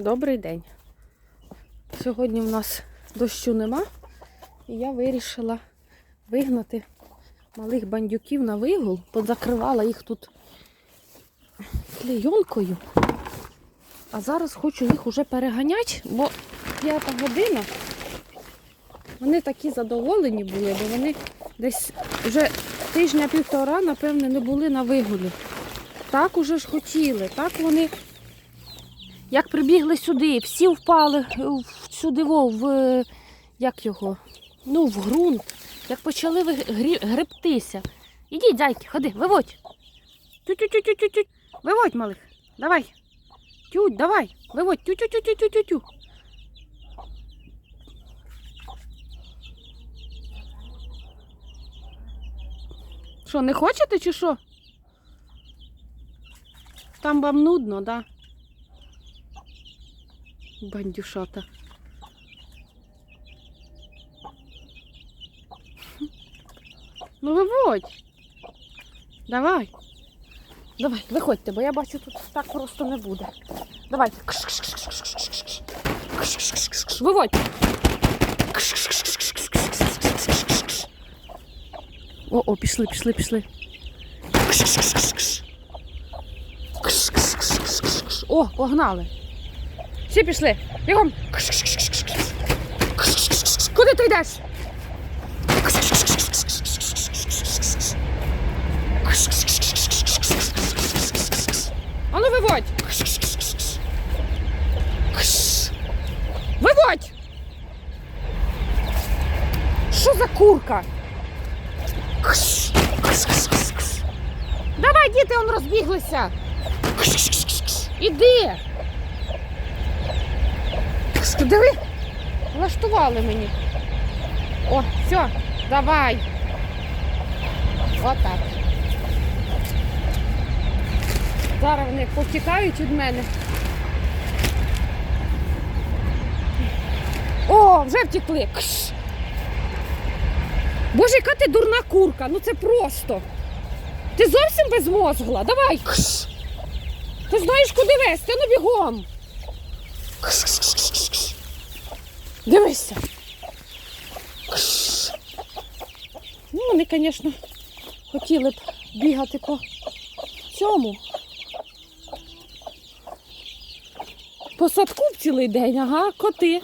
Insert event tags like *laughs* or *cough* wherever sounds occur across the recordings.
Добрий день. Сьогодні в нас дощу нема, і я вирішила вигнати малих бандюків на вигул, позакривала їх тут клейонкою. А зараз хочу їх уже переганяти, бо п'ята година. Вони такі задоволені були, бо вони десь вже тижня-півтора, напевне, не були на вигулі. Так уже ж хотіли, так вони як прибігли сюди, всі впали в- сюди в е, як його? Ну, в ґрунт. Як почали гребтися. Ідіть, зайки, ходи, виводь. Тю-тю-тю-тю-тю-тю. Виводь, малих. Давай. Тють, давай. Виводь. Тю-тю-тю-тю-тю-тю. Що, не хочете чи що? Там вам нудно, да? Бандюшата. *laughs* Ну виводь. Давай. Давай, виходьте, бо я бачу, тут так просто не буде. Давай. Кш-кш-кш-кш-кш-кш-кш. Виводь. О, о, пішли, пішли, пішли. О, погнали. Всі пішли. Бігом. Куди ти йдеш? А ну виводь. Виводь. Що за курка? Давай, діти, он розбіглися. Іди. Диви, влаштували мені. О, все, давай. Отак. Зараз вони повтікають від мене. О, вже втекли. Кш. Боже, яка ти дурна курка, ну це просто. Ти зовсім безмозгла. Давай. Кш. Ти знаєш, куди вести, ну бігом. Кш-кш-кш-кш-кш. Дивися. Ну, вони, звісно, хотіли б бігати по цьому. По садку б цілий день, ага, коти.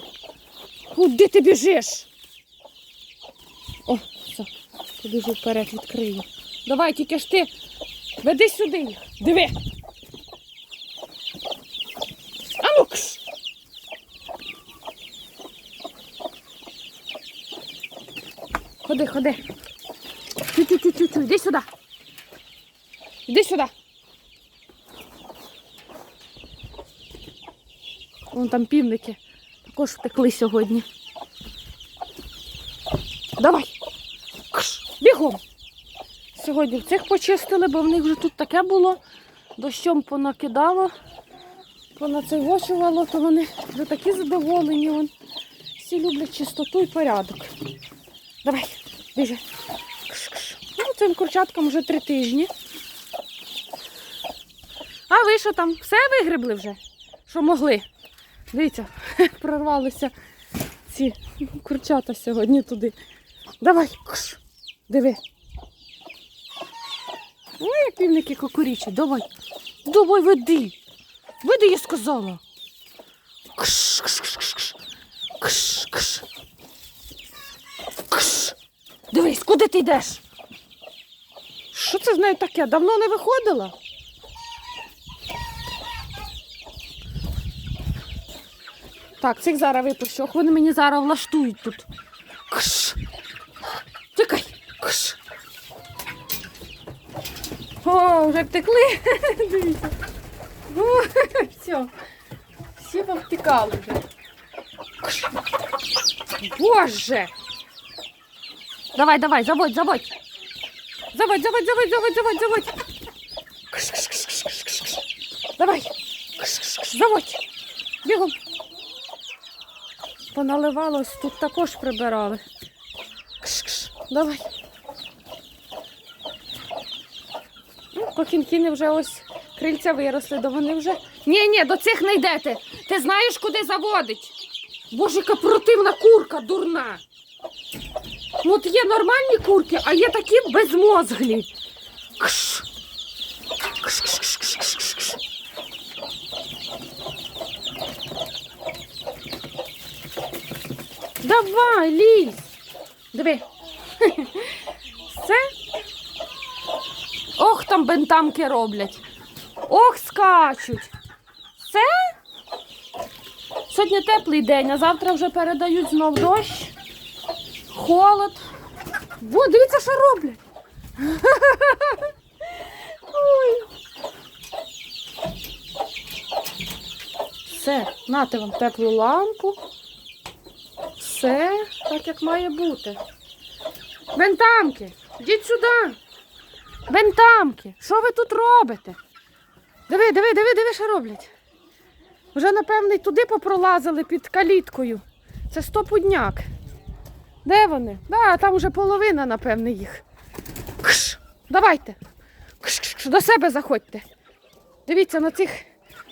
Куди ти біжиш? О, все, побіжу вперед, відкрию. Давай, тільки ж ти веди сюди їх. Диви. А ну кш. Ходи, ходи. Тю-тю-тю-тю-тю, іди сюди. Іди сюди. Вон там півники також втекли сьогодні. Давай. Кш, бігом. Сьогодні цих почистили, бо в них вже тут таке було. Дощом понакидало, понацейвочувало, то вони вже такі задоволені. Вон. Всі люблять чистоту і порядок. Давай, біжи. Кш-кш. Ну, цим курчаткам вже три тижні. А ви що там? Все вигребли вже? Що могли? Дивіться, *laughs* прорвалися ці курчата сьогодні туди. Давай, кш, диви. Ой, як півники кукурічі. Давай. Давай, веди. Веди, я сказала. Кш, кш, кш, кш, кш. Кш, кш. Кш. Дивись, куди ти йдеш? Що це з нею таке? Давно не виходила? Так, цих зараз випущу. Ох, вони мені зараз влаштують тут. Кш. Тікай. Кш. О, вже втекли. *laughs* Дивіться. О, все. Всі повтікали вже. Кш. Боже. Давай, давай, заводь, заводь. Заводь, заводь, заводь, заводь, заводь, заводь. Давай. Заводь. Бігом. Поналивалось, тут також прибирали. Давай. Ну, кокінкіни вже ось крильця виросли, то вони вже Ні, ні, до цих не йдете. Ти знаєш, куди заводить? Боже, яка противна курка дурна. От є нормальні курки, а є такі безмозглі. Кш, кш, кш, кш, кш, кш, кш. Давай, лізь. Диви. Все. Ох, там бентамки роблять. Ох, скачуть. Все? Сьогодні теплий день, а завтра вже передають знов дощ, холод. Во, дивіться, що роблять. Ой. Все, нате вам теплу лампу. Все так, як має бути. Бентамки, йдіть сюди. Бентамки, що ви тут робите? Диви, диви, диви, диви, що роблять. Вже, напевне, туди попролазили під каліткою. Це стопудняк. Де вони? Да, там вже половина, напевне, їх. Кш, давайте. Кш, кш, до себе заходьте. Дивіться на цих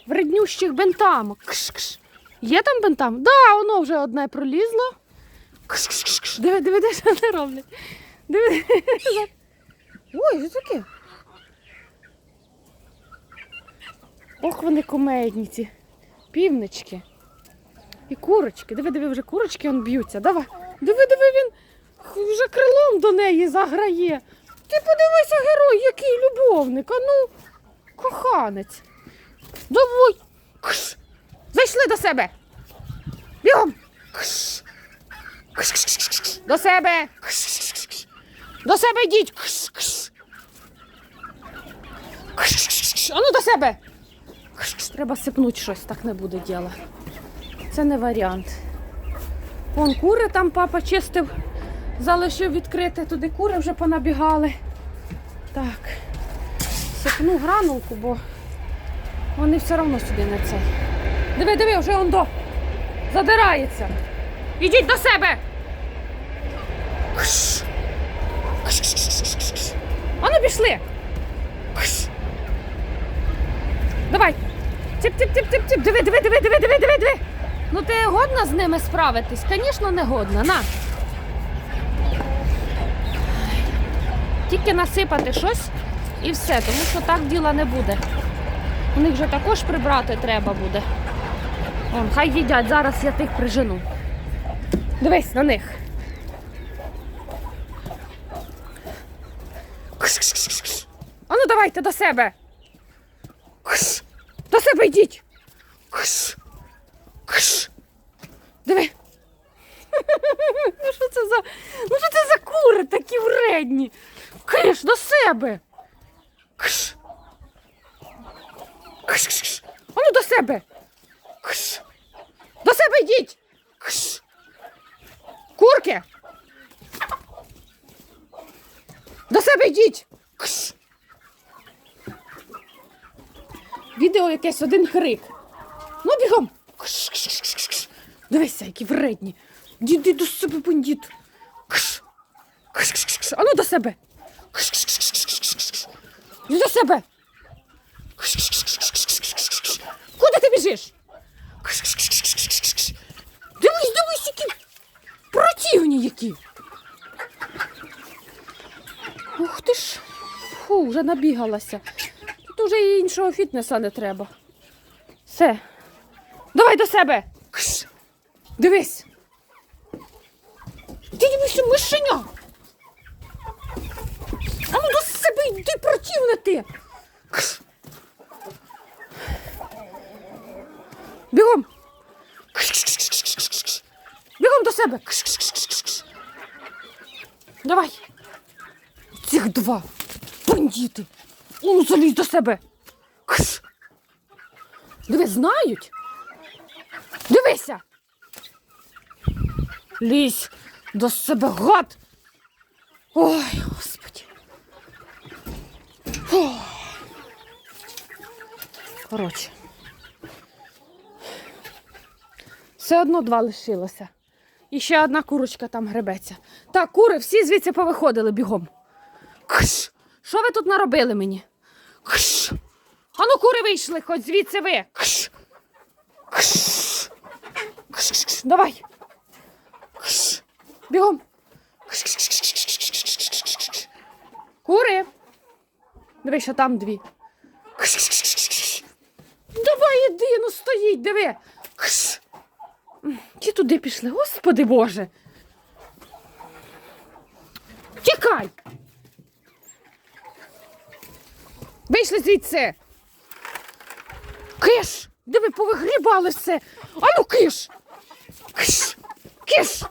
вреднющих бентамок. Кш, кш. Є там бентам? Да, воно вже одне пролізло. Кш, кш, кш, кш. Диви, диви, що вони роблять. Диви. Ой, що таке? Ох, вони комедні ці півнички. І курочки. Диви, диви, вже курочки он б'ються. Давай. Диви, диви, він вже крилом до неї заграє. Ти подивися, герой, який любовник. А ну, коханець. Давай. Кш. Зайшли до себе. Бігом. Кш. Кш, кш, кш, кш. До себе. Кш, кш, кш, кш. До себе йдіть. Кш, кш. Кш, кш, кш, кш. А ну до себе. Кш, кш. Треба сипнути щось, так не буде діла. Це не варіант. Вон кури там папа чистив, залишив відкрите, туди кури вже понабігали. Так. Сипну гранулку, бо вони все одно сюди не цей. Диви, диви, вже он до. Задирається. Ідіть до себе. Ану пішли. Давай. Тип-тип-тип-тип-тип. Диви, диви, диви, диви, диви, диви, диви. Ну ти годна з ними справитись? Звісно, не годна. На. Тільки насипати щось і все, тому що так діла не буде. У них же також прибрати треба буде. Вон, хай їдять, зараз я тих прижену. Дивись на них. Кш-кш-кш-кш. А ну давайте до себе. До себе йдіть. Кш. Диви. Ну що це за. Ну що це за кури такі вредні? Киш, до себе. Кш. Кш, кш, кш. А ну до себе. Кш. До себе йдіть. Кш. Курки. До себе йдіть. Кш. Відео якесь один крик. які вредні. Діди до себе бандіт. Кш. Кш, кш, кш, кш. Ану до себе. Кш, кш, кш, кш, кш, кш. Іди до себе. Кш, кш, кш, кш, кш, кш, кш, кш. Куди ти біжиш? Кш, кш, кш, кш, кш, кш, кш. Дивись, дивись, які противні які. Ух ти ж, Фу, вже набігалася. Тут вже іншого фітнеса не треба. Все, давай до себе. Дивись. Ти дивися, мишеня. А ну до себе йди противне ти. Бігом. Бігом до себе. Давай. Цих два. Бандити. Ну, залізь до себе. Кш. Диви, знають. Дивися. Лізь до себе гад. Ой, господи. Фух. Коротше. Все одно два лишилося. І ще одна курочка там гребеться. Так, кури, всі звідси повиходили бігом. Кш! Що ви тут наробили мені? Кш! Ану, кури вийшли, хоч звідси ви. Кш. Кш, кш, кш. Давай. Бігом. Кури. Диви, що там дві. Давай іди, ну стоїть, диви. Ті туди пішли, господи боже. Тікай. Вийшли звідси. Киш! Диви, повигрібали все. Ану киш! Киш! Киш!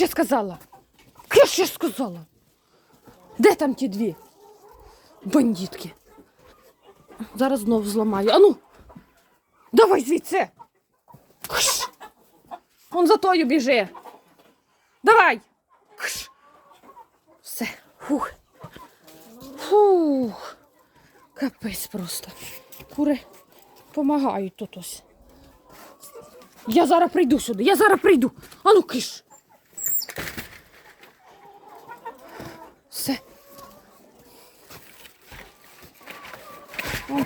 Я сказала! Киш, я сказала! Де там ті дві? Бандитки. Зараз знов зламаю. Ану! Давай звідси! Кш! Он за тою біжи. Давай. Кш. Все. Фух. Фух. Капець просто. Кури помагають тут ось. Я зараз прийду сюди. Я зараз прийду. Ану киш.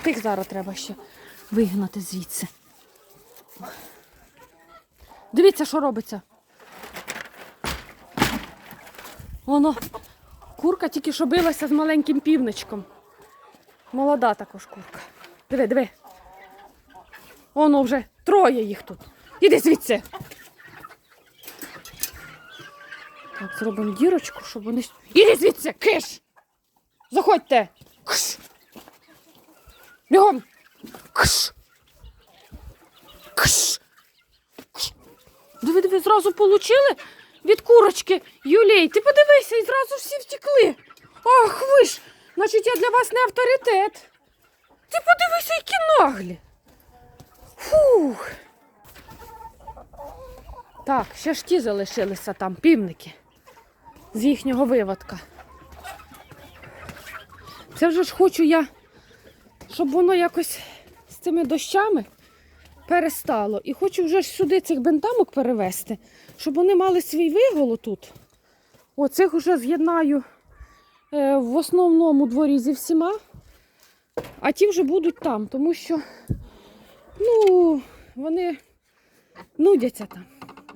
Тих зараз треба ще вигнати звідси. Дивіться, що робиться. Воно, курка тільки що билася з маленьким півничком. Молода також курка. Диви, диви. Воно вже троє їх тут. Іди звідси. Так, зробимо дірочку, щоб вони. Іди звідси, киш! Заходьте! Кш! Бігом! Кш! Кш! Диви, диви, зразу получили від курочки. Юлій, ти подивися, і зразу всі втекли. Ах, ви ж, значить, я для вас не авторитет. Ти подивися, які наглі. Фух. Так, ще ж ті залишилися там, півники. З їхнього виводка. Це вже ж хочу я, щоб воно якось з цими дощами перестало. І хочу вже ж сюди цих бентамок перевезти, щоб вони мали свій виголо тут. Оцих вже з'єднаю е, в основному дворі зі всіма, а ті вже будуть там, тому що ну, вони нудяться там.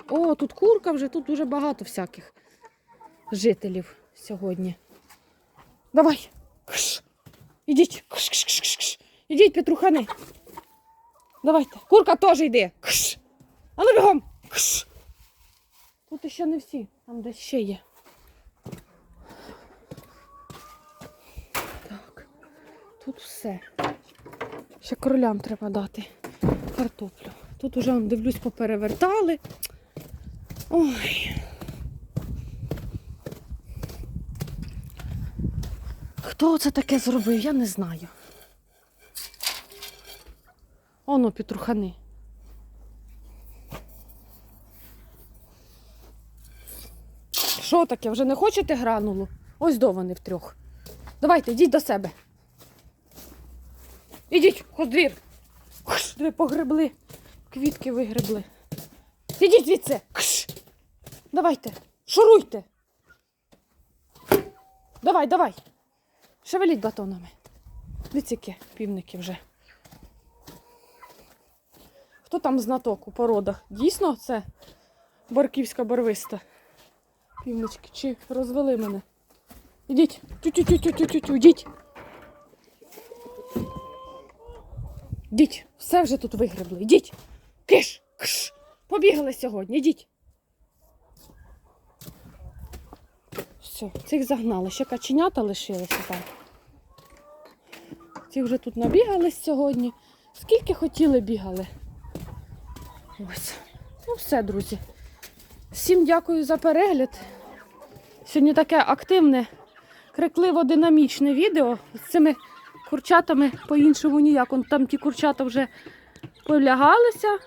О, тут курка вже, тут дуже багато всяких жителів сьогодні. Давай. Ідіть. Кш. Ідіть, петрухани. Давайте. Курка теж йде. Кш. А ну бігом. Тут ще не всі, там десь ще є. Так. Тут все. Ще кролям треба дати картоплю. Тут уже дивлюсь, поперевертали. Ой. Хто це таке зробив, я не знаю. Оно петрухани. Що таке? Вже не хочете гранулу? Ось до вони втрьох. Давайте, йдіть до себе. Ідіть, ходвір. Ви погребли. Квітки вигребли. Ідіть звідси. Кш. Давайте, шуруйте. Давай, давай. Шевеліть батонами. Дивіться, які півники вже. Хто там знаток у породах? Дійсно це барківська барвиста? Півнички, чи розвели мене? Ідіть. Тю-тю-тю-тю-тю-тю, ідіть. Ідіть, все вже тут вигребли. Ідіть. Киш, кш. Побігли сьогодні, ідіть. Все, цих загнали. Ще каченята лишилися там. Ці вже тут набігались сьогодні. Скільки хотіли бігали. Ось. Ну все, друзі. Всім дякую за перегляд. Сьогодні таке активне, крикливо динамічне відео. З цими курчатами по-іншому ніяк. Он там ті курчата вже полягалися.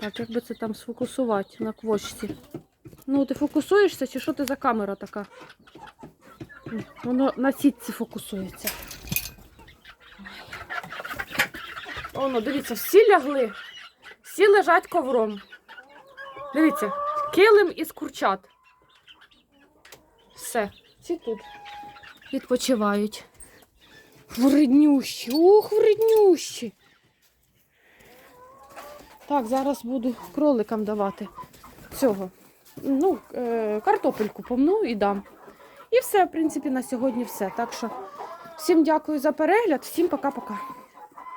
Так, як би це там сфокусувати на квочці? Ну, ти фокусуєшся, чи що ти за камера така? Воно на сітці фокусується. Воно, дивіться, всі лягли. Всі лежать ковром. Дивіться, килим із курчат. Все, ці тут відпочивають. Вреднющі, ох, вреднющі. Так, зараз буду кроликам давати цього. Ну, е, картопельку помну і дам. І все, в принципі, на сьогодні все. Так що всім дякую за перегляд, всім пока-пока.